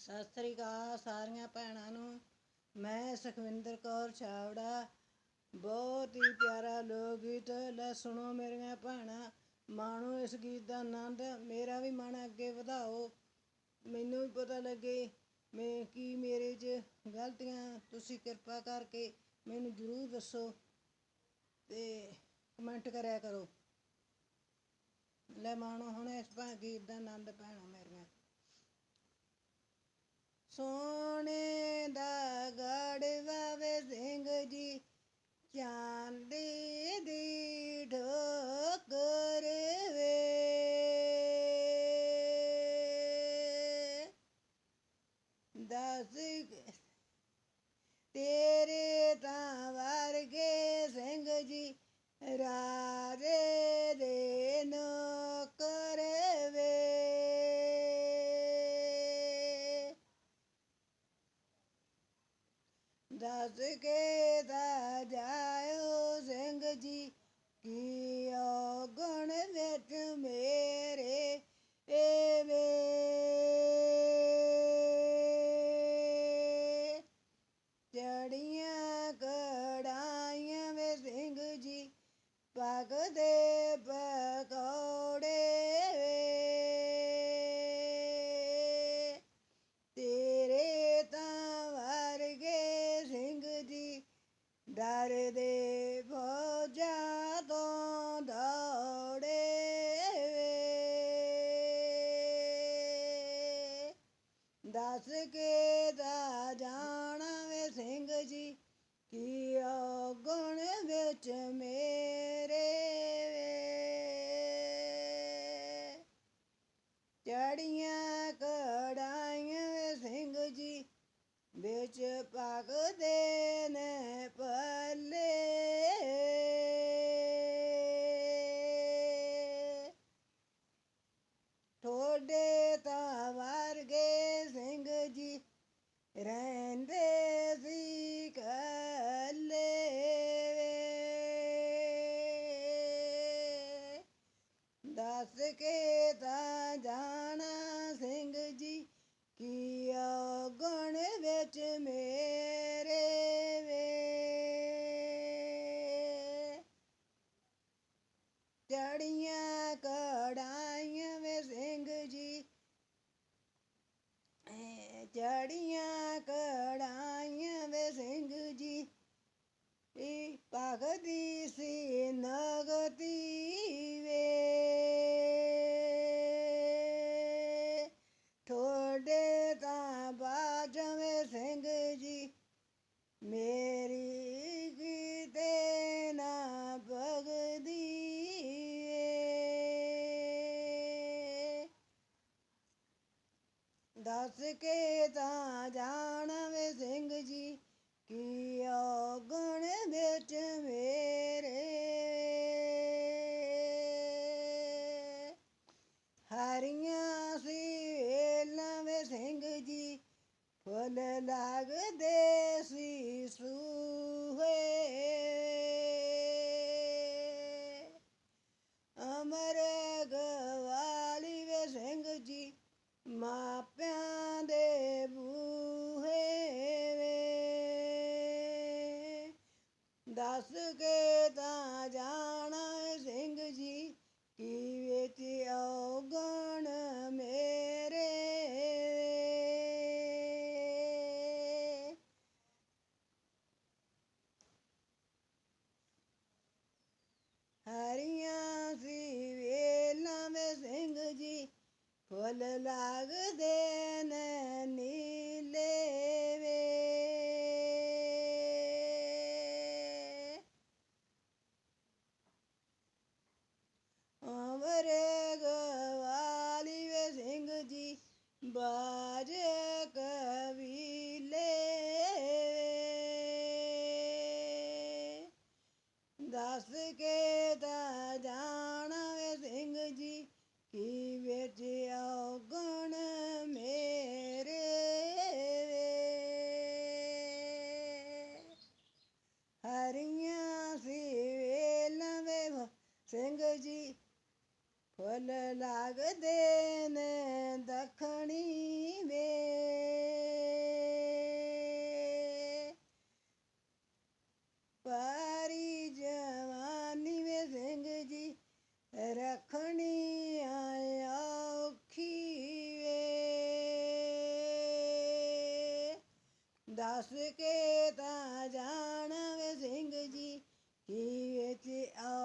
ਸਤਿ ਸ੍ਰੀ ਅਕਾਲ ਸਾਰੀਆਂ ਭੈਣਾਂ ਨੂੰ। ਮੈਂ ਸੁਖਵਿੰਦਰ ਕੌਰ ਛਾਵੜਾ ਬਹੁਤ ਹੀ ਪਿਆਰਾ ਲੋਕ ਗੀਤ ਲੈ ਸੁਣੋ ਮੇਰੀਆਂ ਭੈਣਾਂ। ਮਾਣੋ ਇਸ ਗੀਤ ਦਾ ਆਨੰਦ, ਮੇਰਾ ਵੀ ਮਨ ਅੱਗੇ ਵਧਾਓ। ਮੈਨੂੰ ਵੀ ਪਤਾ ਲੱਗੇ ਮੈਂ ਕੀ ਮੇਰੇ 'ਚ ਗਲਤੀਆਂ, ਤੁਸੀਂ ਕਿਰਪਾ ਕਰਕੇ ਮੈਨੂੰ ਜ਼ਰੂਰ ਦੱਸੋ ਤੇ ਕਮੈਂਟ ਕਰਿਆ ਕਰੋ। ਲੈ ਮਾਣੋ, ਹੁਣ ਇਸ ਭਾ, ਗੀਤ ਦਾ ਆਨੰਦ ਭੈਣੋ ਮੇਰੀਆਂ। ਸੋਨੇ ਦਾ ਗੜਵਾ ਵੇ ਸਿੰਘ ਜੀ ਚਾਂਦੀ ਦੀ ਠੋਕਰ ਵੇ ਦਸ ਤੇਰੇ ਤਾਂ ਵਰਗੇ ਸਿੰਘ ਜੀ ਰਾਜੇ ਦੇ ਨੌਕਰ ਵੇ ਦੱਸ ਕੇ ਦਾ ਜਾਇਓ ਸਿੰਘ ਜੀ, ਕੀ ਗੁਣ ਵਿੱਚ ਮੇਰੇ ਏਵੇ? ਚੜੀਆਂ ਕੜਾਈਆਂ ਵੇ ਸਿੰਘ ਜੀ ਪੱਗ ਪਕੌੜੇ ਦੱਸ ਕੇ ਦਾ ਜਾਣਾ ਵੇ ਸਿੰਘ ਜੀ ਕੀ ਔਗਣ ਵਿੱਚ ਮੇਰੇ ਦੱਸ ਕੇ ਤਾਂ ਜਾਣਾ ਸਿੰਘ ਜੀ, ਕੀ ਗੁਣ ਵਿੱਚ ਮੇਰੇ ਵੇ? ਚੜੀਆਂ ਕੜਾਈਆਂ ਵੇ ਸਿੰਘ ਜੀ ਚੜੀਆਂ ਦੱਸ ਕੇ ਤਾਂ ਜਾਣਾ ਸਿੰਘ ਜੀ, ਕੀ ਵਿੱਚ ਔਗਣ ਮੇਰੇ ਵੇ। ਹਰੀਆਂ ਸੀ ਵੇਲਾਂ ਵੇ ਸਿੰਘ ਜੀ, ਫੁੱਲ ਲੱਗਦੇ ਬਾਜ ਕਬੀਲੇ ਦੱਸ ਕੇ ਤਾਂ ਜਾਣਾ ਸਿੰਘ ਜੀ ਕੀ ਵਿੱਚ ਔਗਣ ਮੇਰੇ ਵੇ ਹਰੀਆਂ ਸੀ ਵੇਲਾਂ ਵੇ ਸਿੰਘ ਜੀ ਫੁੱਲ ਲੱਗਦੇ ਦੱਸ ਕੇ ਤਾਂ ਜਾਣਾ ਸਿੰਘ ਜੀ ਕੀ ਵਿੱਚ ਔਗਣ